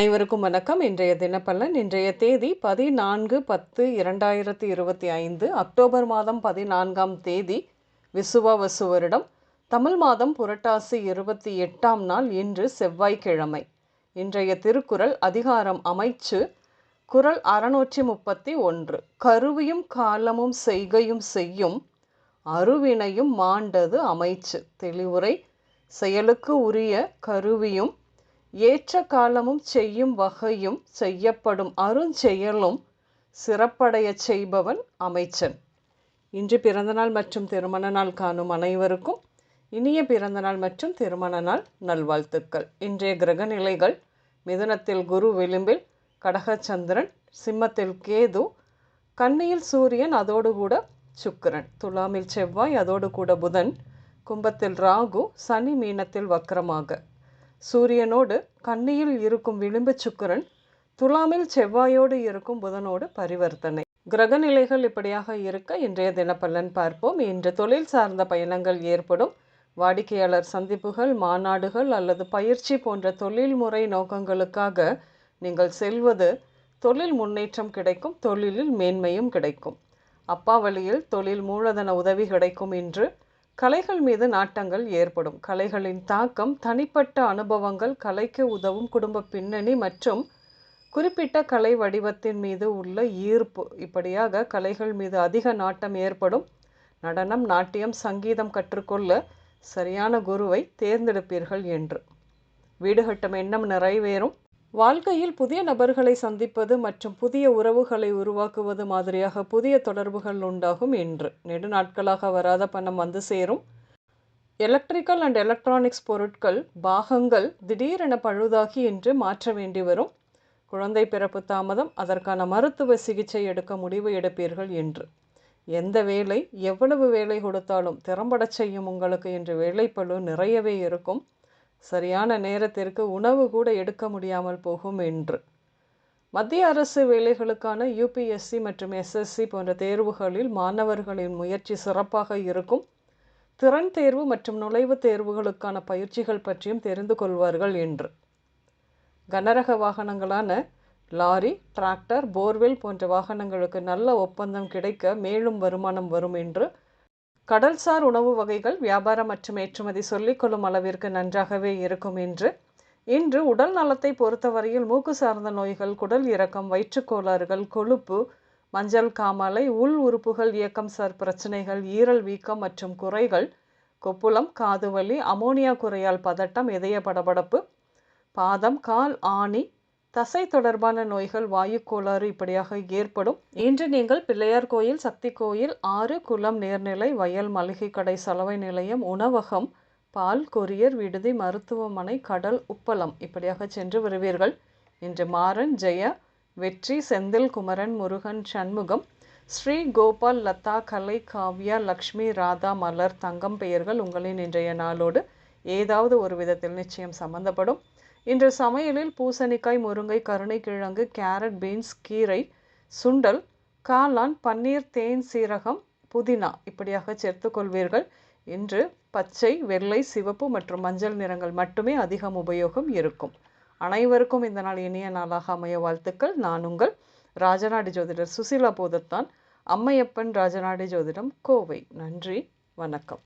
அனைவருக்கும் வணக்கம். இன்றைய தினப்பலன் இன்றைய தேதி பதினான்கு பத்து இரண்டாயிரத்தி இருபத்தி ஐந்து அக்டோபர் மாதம் பதினான்காம் தேதி விசுவாவசு வருடம். தமிழ் மாதம் புரட்டாசி இருபத்தி எட்டாம் நாள் இன்று செவ்வாய்க்கிழமை. இன்றைய திருக்குறள் அதிகாரம் அமைச்சு குறள் அறுநூற்றி முப்பத்தி ஒன்று கருவியும் காலமும் செய்கையும் செய்யும் அருவினையும் மாண்டது அமைச்சு. தெளிவுரை செயலுக்கு உரிய கருவியும் ஏற்ற காலமும் செய்யும் வகையும் செய்யப்படும் அருஞ்செயலும் சிறப்படையச் செய்பவன் அமைச்சன். இன்று பிறந்தநாள் மற்றும் திருமண நாள் காணும் அனைவருக்கும் இனிய பிறந்தநாள் மற்றும் திருமண நாள் நல்வாழ்த்துக்கள். இன்றைய கிரக நிலைகள் மிதுனத்தில் குரு விளிம்பில் கடகச்சந்திரன் சிம்மத்தில் கேது கன்னியில் சூரியன் அதோடு கூட சுக்கிரன். துலாமில் செவ்வாய் அதோடு கூட புதன். கும்பத்தில் ராகு சனி மீனத்தில் வக்கரமாக சூரியனோடு கன்னியில் இருக்கும் விளிம்பு சுக்கிரன் துலாமில் செவ்வாயோடு இருக்கும் புதனோடு பரிவர்த்தனை. கிரக நிலைகள் இப்படியாக இருக்க இன்றைய தினப்பலன் பார்ப்போம். இன்று தொழில் சார்ந்த பயணங்கள் ஏற்படும். வாடிக்கையாளர் சந்திப்புகள் மாநாடுகள் அல்லது பயிற்சி போன்ற தொழில்முறை நோக்கங்களுக்காக நீங்கள் செல்வது தொழில் முன்னேற்றம் கிடைக்கும் தொழிலில் மேன்மையும் கிடைக்கும். அப்பாவழியில் தொழில் மூலதன உதவி கிடைக்கும் என்று கலைகள் மீது நாட்டங்கள் ஏற்படும். கலைகளின் தாக்கம் தனிப்பட்ட அனுபவங்கள் கலைக்கு உதவும் குடும்ப பின்னணி மற்றும் குறிப்பிட்ட கலை வடிவத்தின் மீது உள்ள ஈர்ப்பு. இப்படியாக கலைகள் மீது அதிக நாட்டம் ஏற்படும். நடனம் நாட்டியம் சங்கீதம் கற்றுக்கொள்ள சரியான குருவை தேர்ந்தெடுப்பீர்கள் என்று. வீடு கட்டும் எண்ணம் நிறைவேறும். வாழ்க்கையில் புதிய நபர்களை சந்திப்பது மற்றும் புதிய உறவுகளை உருவாக்குவது மாதிரியாக புதிய தொடர்புகள் உண்டாகும் என்று நெடுநாட்களாக வராத பணம் வந்து சேரும். எலக்ட்ரிக்கல் அண்ட் எலக்ட்ரானிக்ஸ் பொருட்கள் பாகங்கள் திடீரென பழுதாகி என்று மாற்ற வேண்டி வரும். குழந்தை பிறப்பு தாமதம் அதற்கான மருத்துவ சிகிச்சை எடுக்க முடிவு எடுப்பீர்கள் என்று எந்த வேலை எவ்வளவு வேலை கொடுத்தாலும் திறம்பட செய்யும் உங்களுக்கு என்று வேலைப்பழு நிறையவே இருக்கும். சரியான நேரத்திற்கு உணவு கூட எடுக்க முடியாமல் போகும் என்று. மத்திய அரசு வேலைகளுக்கான யூபிஎஸ்சி மற்றும் எஸ்எஸ்சி போன்ற தேர்வுகளில் மாணவர்களின் முயற்சி சிறப்பாக இருக்கும். திறன் தேர்வு மற்றும் நுழைவுத் தேர்வுகளுக்கான பயிற்சிகள் பற்றியும் தெரிந்து கொள்வார்கள் என்று. கனரக வாகனங்களான லாரி டிராக்டர் போர்வெல் போன்ற வாகனங்களுக்கு நல்ல ஒப்பந்தம் கிடைக்க மேலும் வருமானம் வரும் என்று கடல்சார் உணவு வகைகள் வியாபாரம் மற்றும் ஏற்றுமதி சொல்லிக்கொள்ளும் அளவிற்கு நன்றாகவே இருக்கும் என்று. இன்று உடல் நலத்தை பொறுத்தவரையில் மூக்கு சார்ந்த நோய்கள் குடல் இறக்கம் வயிற்றுக்கோளாறுகள் கொழுப்பு மஞ்சள் காமாலை உள் உறுப்புகள் இயக்கம் சார் பிரச்சனைகள் ஈரல் வீக்கம் மற்றும் குறைகள் கொப்புளம் காதுவலி அமோனியா குறையால் பதட்டம் இதய படபடப்பு பாதம் கால் ஆணி தசை தொடர்பான நோய்கள் வாயு கோளாறு இப்படியாக ஏற்படும். இன்று நீங்கள் பிள்ளையார் கோயில் சக்தி கோயில் ஆறு குளம் நேர்நிலை வயல் மளிகை கடை சலவை நிலையம் உணவகம் பால் கொரியர் விடுதி மருத்துவமனை கடல் உப்பளம் இப்படியாக சென்று வருவீர்கள். இன்று மாறன் ஜெயா வெற்றி செந்தில் குமரன் முருகன் சண்முகம் ஸ்ரீ கோபால் லதா கலை காவ்யா லக்ஷ்மி ராதா மலர் தங்கம் பெயர்கள் உங்களின் இன்றைய நாளோடு ஏதாவது ஒரு விதத்தில் நிச்சயம் சம்பந்தப்படும். இன்று சமையலில் பூசணிக்காய் முருங்கை கருணைக்கிழங்கு கேரட் பீன்ஸ் கீரை சுண்டல் காளான் பன்னீர் தேன் சீரகம் புதினா இப்படியாக சேர்த்துக்கொள்வீர்கள் இன்று பச்சை வெள்ளை சிவப்பு மற்றும் மஞ்சள் நிறங்கள் மட்டுமே அதிகம் உபயோகம் இருக்கும். அனைவருக்கும் இந்த நாள் இனிய நாளாக அமைய வாழ்த்துக்கள். நான் உங்கள் ராஜநாடி ஜோதிடர் சுசீலா போதத்தான். அம்மையப்பன் ராஜநாடி ஜோதிடம் கோவை. நன்றி. வணக்கம்.